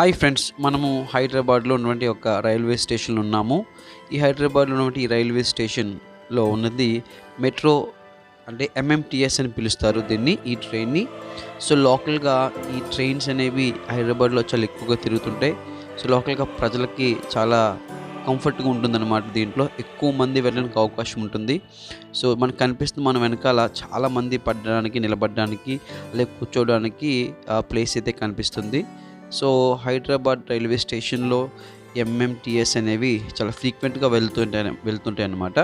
Hi friends మనము హైదరాబాద్లో ఉన్నటువంటి ఒక రైల్వే స్టేషన్లో ఉన్నాము. ఈ హైదరాబాద్లో ఉన్నటువంటి రైల్వే స్టేషన్లో ఉన్నది మెట్రో అంటే ఎంఎంటిఎస్ అని పిలుస్తారు దీన్ని ఈ ట్రైన్ని. సో లోకల్గా ఈ ట్రైన్స్ అనేవి హైదరాబాద్లో చాలా ఎక్కువగా తిరుగుతుంటాయి. సో లోకల్గా ప్రజలకి చాలా కంఫర్ట్గా ఉంటుందన్నమాట దీంట్లో. ఎక్కువ మంది వెళ్ళడానికి అవకాశం ఉంటుంది. సో మనకు కనిపిస్తుంది మనం వెనకాల చాలా మంది పడడానికి నిలబడడానికి అలాగే కూర్చోవడానికి ప్లేస్ అయితే కనిపిస్తుంది. సో హైదరాబాద్ రైల్వే స్టేషన్లో ఎంఎంటిఎస్ అనేవి చాలా ఫ్రీక్వెంట్గా వెళ్తుంటాయి వెళ్తుంటాయి అన్నమాట.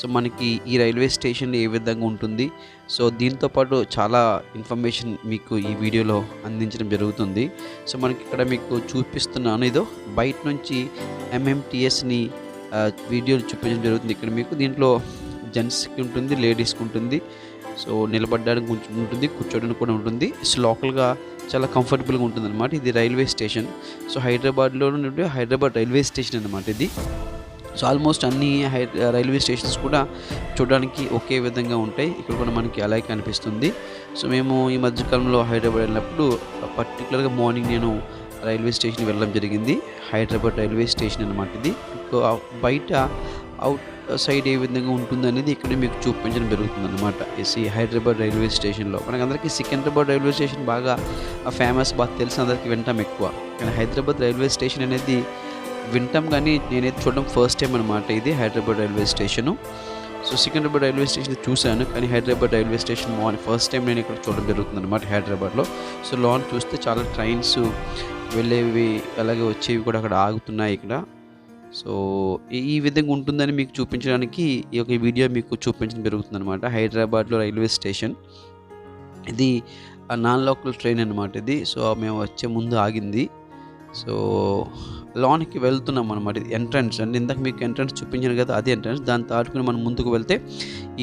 సో మనకి ఈ రైల్వే స్టేషన్ ఏ విధంగా ఉంటుంది? సో దీంతో పాటు చాలా ఇన్ఫర్మేషన్ మీకు ఈ వీడియోలో అందించడం జరుగుతుంది. సో మనకి ఇక్కడ మీకు చూపిస్తున్నాను ఇదో. బయట నుంచి ఎంఎంటిఎస్ని వీడియోలు చూపించడం జరుగుతుంది. ఇక్కడ మీకు దీంట్లో జెంట్స్కి ఉంటుంది లేడీస్కి ఉంటుంది. సో నిలబడడానికి కొంచెం ఉంటుంది కూర్చోడానికి కూడా ఉంటుంది. సో లోకల్గా చాలా కంఫర్టబుల్గా ఉంటుంది అనమాట ఇది రైల్వే స్టేషన్. సో హైదరాబాద్లో నుండి హైదరాబాద్ రైల్వే స్టేషన్ అనమాట ఇది. సో ఆల్మోస్ట్ అన్ని హై రైల్వే స్టేషన్స్ కూడా చూడడానికి ఒకే విధంగా ఉంటాయి. ఇక్కడ కూడా మనకి అలాగే కనిపిస్తుంది. సో మేము ఈ మధ్యకాలంలో హైదరాబాద్ వెళ్ళినప్పుడు పర్టికులర్గా మార్నింగ్ నేను రైల్వే స్టేషన్ వెళ్ళడం జరిగింది. హైదరాబాద్ రైల్వే స్టేషన్ అనమాట ఇది. బయట అవుట్ సైడ్ ఏ విధంగా ఉంటుందనేది ఇక్కడ మీకు చూపించడం జరుగుతుంది అనమాట ఈ హైదరాబాద్ రైల్వే స్టేషన్లో. మనకందరికీ సికింద్రాబాద్ రైల్వే స్టేషన్ బాగా ఫేమస్ బాగా తెలిసిన అందరికీ వింటాం ఎక్కువ. కానీ హైదరాబాద్ రైల్వే స్టేషన్ అనేది వింటాం కానీ నేనైతే చూడడం ఫస్ట్ టైం అనమాట ఇది Hyderabad railway station. So Secunderabad railway station చూశాను కానీ Hyderabad railway station morning first time నేను ఇక్కడ చూడడం జరుగుతుంది అనమాట హైదరాబాద్లో. సో లోన్ చూస్తే చాలా ట్రైన్స్ వెళ్ళేవి అలాగే వచ్చేవి కూడా అక్కడ ఆగుతున్నాయి ఇక్కడ. సో ఈ విధంగా ఉంటుందని మీకు చూపించడానికి ఈ యొక్క వీడియో మీకు చూపించడం జరుగుతుంది అనమాట హైదరాబాద్లో రైల్వే స్టేషన్. ఇది నాన్ లోకల్ ట్రైన్ అనమాట ఇది. సో మేము వచ్చే ముందు ఆగింది. సో లోనికి వెళ్తున్నాం అనమాట ఇది ఎంట్రన్స్. అంటే ఇందాక మీకు ఎంట్రన్స్ చూపించాను కదా అది ఎంట్రన్స్. దాన్ని తాడుకుని మనం ముందుకు వెళ్తే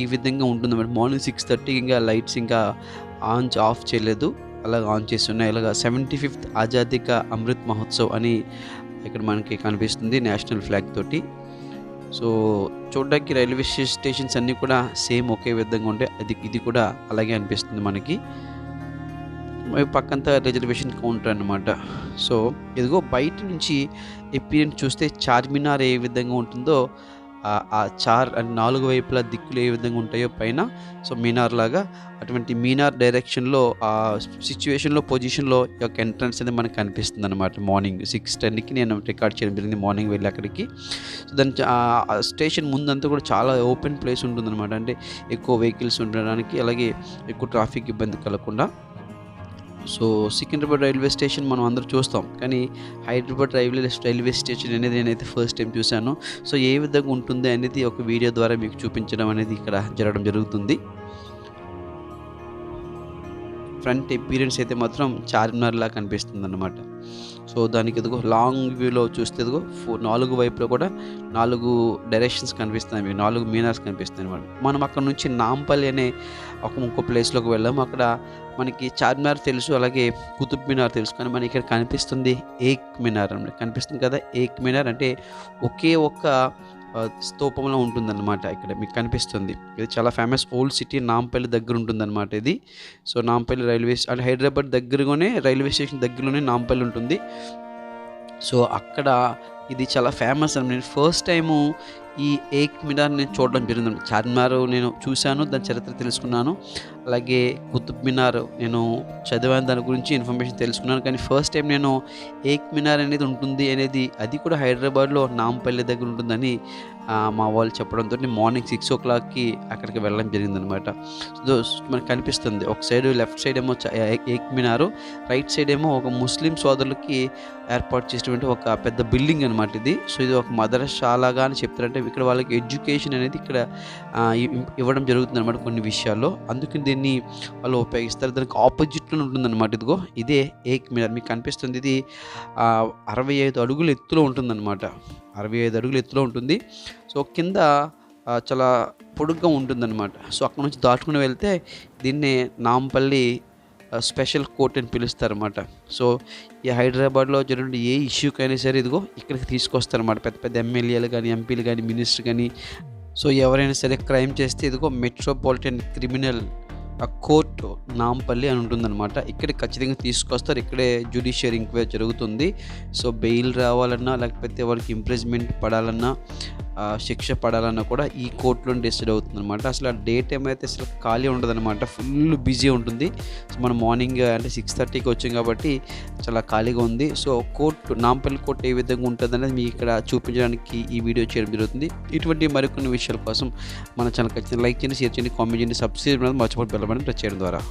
ఈ విధంగా ఉంటుంది అనమాట మార్నింగ్ సిక్స్ థర్టీకి ఇంకా లైట్స్ ఇంకా ఆన్ ఆఫ్ చేయలేదు. అలాగ ఆన్ చేస్తున్నాయి. ఇలాగ సెవెంటీ ఫిఫ్త్ ఆజాదీ కా అమృత్ మహోత్సవ్ అని ఇక్కడ మనకి కనిపిస్తుంది నేషనల్ ఫ్లాగ్ తోటి. సో చూడడానికి రైల్వే స్టేషన్స్ అన్నీ కూడా సేమ్ ఒకే విధంగా ఉంటాయి అది ఇది కూడా అలాగే అనిపిస్తుంది మనకి. పక్కంతా రిజర్వేషన్ కౌంటర్ అనమాట సో ఇదిగో బయట నుంచి ఎపీరియన్స్ చూస్తే చార్మినార్ ఏ విధంగా ఉంటుందో ఆ చార్ నాలుగు వైపులా దిక్కులు ఏ విధంగా ఉంటాయో పైన సో మీనార్ లాగా అటువంటి మీనార్ డైరెక్షన్లో ఆ సిచ్యువేషన్లో పొజిషన్లో యొక్క ఎంట్రన్స్ అనేది మనకు కనిపిస్తుంది అనమాట మార్నింగ్ సిక్స్ టెన్కి నేను రికార్డ్ చేయడం జరిగింది మార్నింగ్ వెళ్ళి అక్కడికి. సో దాని స్టేషన్ ముందంతా కూడా చాలా ఓపెన్ ప్లేస్ ఉంటుందన్నమాట. అంటే ఎక్కువ వెహికల్స్ ఉండడానికి అలాగే ఎక్కువ ట్రాఫిక్ ఇబ్బంది కలగకుండా. సో సికింద్రాబాద్ రైల్వే స్టేషన్ మనం అందరూ చూస్తాం. కానీ హైదరాబాద్ రైల్వే రైల్వే స్టేషన్ అనేది నేనైతే ఫస్ట్ టైం చూశాను. సో ఏ విధంగా ఉంటుంది అనేది ఒక వీడియో ద్వారా మీకు చూపించడం అనేది ఇక్కడ జరగడం జరుగుతుంది. ఫ్రంట్ అపీరియన్స్ అయితే మాత్రం చార్మినార్లా కనిపిస్తుంది అనమాట సో దానికి ఎదుగో లాంగ్ వ్యూలో చూస్తే ఎదుగో ఫోర్ నాలుగు వైపులో కూడా నాలుగు డైరెక్షన్స్ కనిపిస్తాయి నాలుగు మీనార్స్ కనిపిస్తున్నాయి అనమాట మనం అక్కడ నుంచి నాంపల్లి అనే ఒక ఇంకో ప్లేస్లోకి వెళ్ళాము. అక్కడ మనకి చార్మినార్ తెలుసు అలాగే కుతుబ్ మినార్ తెలుసు. కానీ మనకి ఇక్కడ కనిపిస్తుంది ఏక్ మినార్ అనమాట కనిపిస్తుంది కదా ఏక్ మినార్ అంటే ఒకే ఒక్క స్తూపంలో ఉంటుందన్నమాట ఇక్కడ మీకు కనిపిస్తుంది. ఇది చాలా ఫేమస్ ఓల్డ్ సిటీ నాంపల్లి దగ్గర ఉంటుందన్నమాట ఇది. సో నాంపల్లి రైల్వే అంటే హైదరాబాద్ దగ్గరగానే రైల్వే స్టేషన్ దగ్గరలోనే నాంపల్లి ఉంటుంది. సో అక్కడ ఇది చాలా ఫేమస్ అని నేను ఫస్ట్ టైము ఈ ఏక్ మినార్ నేను చూడడం జరిగింది చార్మినార్ నేను చూశాను దాని చరిత్ర తెలుసుకున్నాను. అలాగే కుతుబ్ మినార్ నేను చదివాను దాని గురించి ఇన్ఫర్మేషన్ తెలుసుకున్నాను. కానీ ఫస్ట్ టైం నేను ఏక్ మినార్ అనేది ఉంటుంది అనేది అది కూడా హైదరాబాద్లో నాంపల్లి దగ్గర ఉంటుందని మా వాళ్ళు చెప్పడంతో మార్నింగ్ సిక్స్ ఓ క్లాక్కి అక్కడికి వెళ్ళడం జరిగిందనమాట సో మనకు కనిపిస్తుంది ఒక సైడ్ లెఫ్ట్ సైడ్ ఏమో ఏక్ మినారు రైట్ సైడ్ ఏమో ఒక ముస్లిం సోదరులకి ఏర్పాటు చేసినటువంటి ఒక పెద్ద బిల్డింగ్ అనమాట ఇది. సో ఇది ఒక మదరశాలగా అని చెప్తారంటే ఇక్కడ వాళ్ళకి ఎడ్యుకేషన్ అనేది ఇక్కడ ఇవ్వడం జరుగుతుంది అనమాట కొన్ని విషయాల్లో. అందుకని దీన్ని వాళ్ళు ఉపయోగిస్తారు. దానికి ఆపోజిట్లో ఉంటుందన్నమాట ఇదిగో. ఇదే ఏక్ మినార్ మీకు కనిపిస్తుంది ఇది అరవై ఐదు అడుగుల ఎత్తులో ఉంటుందన్నమాట. అరవై ఐదు అడుగులు ఎత్తులో ఉంటుంది. సో కింద చాలా పొడుగ్గా ఉంటుందన్నమాట. సో అక్కడ నుంచి దాటుకుని వెళ్తే దీన్నే నాంపల్లి స్పెషల్ కోర్ట్ అని పిలుస్తారన్నమాట. సో ఈ హైదరాబాద్లో జరిగిన ఏ ఇష్యూకైనా సరే ఇదిగో ఇక్కడికి తీసుకొస్తారన్నమాట. పెద్ద పెద్ద ఎమ్మెల్యేలు కానీ ఎంపీలు కానీ మినిస్టర్ కానీ సో ఎవరైనా సరే క్రైమ్ చేస్తే ఇదిగో మెట్రోపాలిటన్ క్రిమినల్ ఆ కోర్టు నాంపల్లి అని ఉంటుందన్నమాట. ఇక్కడ ఖచ్చితంగా తీసుకొస్తారు. ఇక్కడే జ్యుడిషియర్ ఎంక్వైరీ జరుగుతుంది. సో బెయిల్ రావాలన్నా లేకపోతే వాళ్ళకి ఇంప్రెజ్మెంట్ పడాలన్నా శిక్ష పడాలన్నా కూడా ఈ కోర్టులో డిసైడ్ అవుతుంది అనమాట అసలు ఆ డే టైం అయితే అసలు ఖాళీ ఉండదన్నమాట ఫుల్ బిజీ ఉంటుంది. సో మనం మార్నింగ్ అంటే సిక్స్ థర్టీకి వచ్చాం కాబట్టి చాలా ఖాళీగా ఉంది. సో కోర్టు నాంపల్లి కోర్టు ఏ విధంగా ఉంటుంది అనేది మీకు ఇక్కడ చూపించడానికి ఈ వీడియో చేయడం జరుగుతుంది. ఇటువంటి మరికొన్ని విషయాల కోసం మన ఛానల్ ఖచ్చితంగా లైక్ చేయండి షేర్ చేయండి కామెంట్ చేయండి సబ్స్క్రైబ్ అనేది మర్చిపోయి బెల్లమని ప్రెస్ చేయడం ద్వారా.